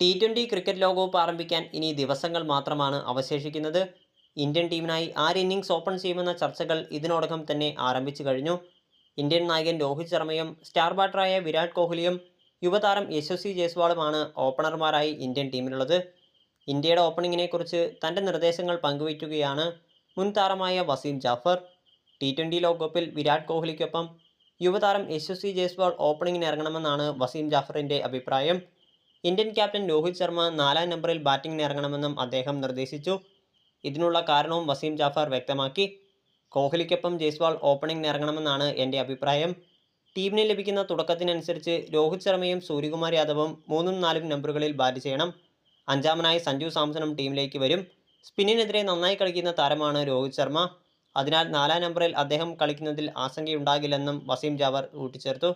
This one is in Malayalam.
ടി ട്വന്റി ക്രിക്കറ്റ് ലോകകപ്പ് ആരംഭിക്കാൻ ഇനി ദിവസങ്ങൾ മാത്രമാണ് അവശേഷിക്കുന്നത്. ഇന്ത്യൻ ടീമിനായി ആര് ഇന്നിങ്സ് ഓപ്പൺ ചെയ്യുമെന്ന ചർച്ചകൾ ഇതിനോടകം തന്നെ ആരംഭിച്ചു കഴിഞ്ഞു. ഇന്ത്യൻ നായകൻ രോഹിത് ശർമ്മയും സ്റ്റാർ ബാറ്ററായ വിരാട് കോഹ്ലിയും യുവതാരം യശസ്വി ജയ്സ്വാളുമാണ് ഓപ്പണർമാരായി ഇന്ത്യൻ ടീമിലുള്ളത് ഇന്ത്യയുടെ ഓപ്പണിങ്ങിനെക്കുറിച്ച് തന്റെ നിർദ്ദേശങ്ങൾ പങ്കുവയ്ക്കുകയാണ് മുൻ താരമായ വസീം ജാഫർ. ടി ട്വന്റി ലോകകപ്പിൽ വിരാട് കോഹ്ലിക്കൊപ്പം യുവതാരം യശസ്വി ജയ്സ്വാൾ ഓപ്പണിങ്ങിന് ഇറങ്ങണമെന്നാണ് വസീം ജാഫറിന്റെ അഭിപ്രായം. ഇന്ത്യൻ ക്യാപ്റ്റൻ രോഹിത് ശർമ്മ നാലാം നമ്പറിൽ ബാറ്റിംഗിന് ഇറങ്ങണമെന്നും അദ്ദേഹം നിർദ്ദേശിച്ചു. ഇതിനുള്ള കാരണവും വസീം ജാഫർ വ്യക്തമാക്കി. കോഹ്ലിക്കൊപ്പം ജയ്സ്വാൾ ഓപ്പണിംഗിന് ഇറങ്ങണമെന്നാണ് എന്റെ അഭിപ്രായം. ടീമിന് ലഭിക്കുന്ന തുടക്കത്തിനനുസരിച്ച് രോഹിത് ശർമ്മയും സൂര്യകുമാർ യാദവും മൂന്നും നാലും നമ്പറുകളിൽ ബാറ്റ് ചെയ്യണം. അഞ്ചാമനായി സഞ്ജു സാംസണും ടീമിലേക്ക് വരും. സ്പിന്നിനെതിരെ നന്നായി കളിക്കുന്ന താരമാണ് രോഹിത് ശർമ്മ. അതിനാൽ നാലാം നമ്പറിൽ അദ്ദേഹം കളിക്കുന്നതിൽ ആശങ്കയുണ്ടാകില്ലെന്നും വസീം ജാവർ കൂട്ടിച്ചേർത്തു.